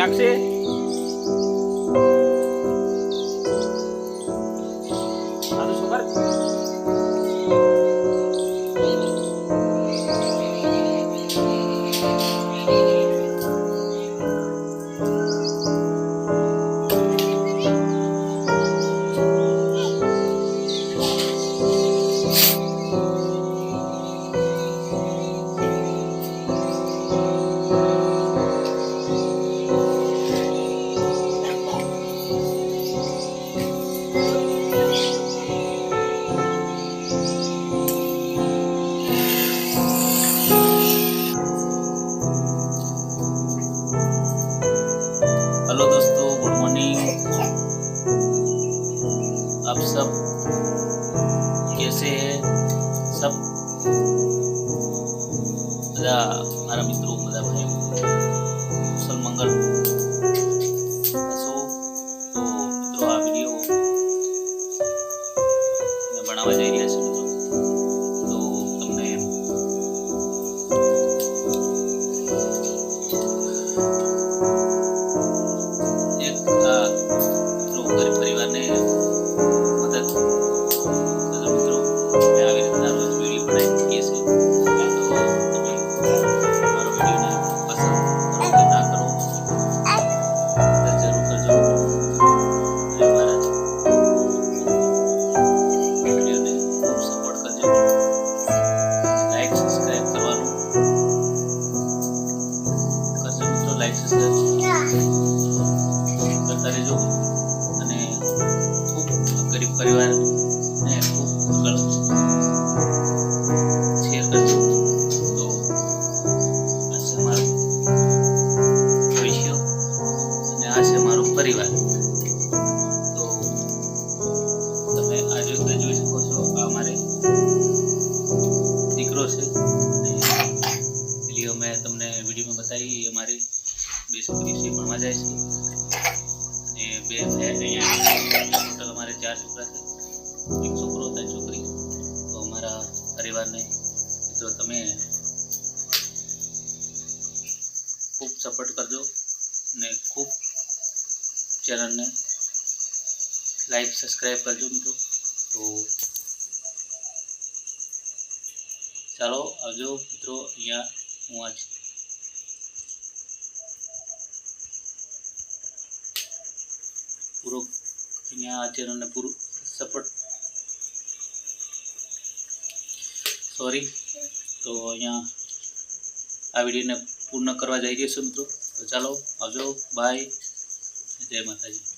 નાખશે? आप सब कैसे हैं सब બધા મારા મિત્રો બધા ભાઈઓ કુશલ મંગળ હશો તો મિત્રો આ વિડીયો મેં બનાવવા જઈ રહ્યા છું કરતા અને ખૂબ ગરીબ પરિવારને શેર કરજો તો આ છે મારું ભવિષ્ય અને આ છે મારો પરિવાર. તો તમે આ રીતે જોઈ શકો છો, આ દીકરો છે. અને પેલી અમે તમને વિડીયોમાં બતાવી અમારી બે છોકરી છે ભણવા જાય છે. અને બે ભાઈ અહીંયા ટોટલ અમારે ચાર છોકરા છે એક છોકરો હતા છોકરી તો અમારા પરિવારને મિત્રો તમે ખૂબ સપોર્ટ કરજો અને ખૂબ ચેનલને લાઈક સબસ્ક્રાઈબ કરજો મિત્રો તો ચાલો આવજો મિત્રો અહીંયા હું આજ પૂરો અહીંયા આ ચેનલને પૂરું સપોર્ટ. સોરી તો અહીંયા આ વિડીયોને પૂર્ણ કરવા જઈ રહ્યો છું મિત્રો. તો ચાલો, આવજો. બાય જય માતાજી.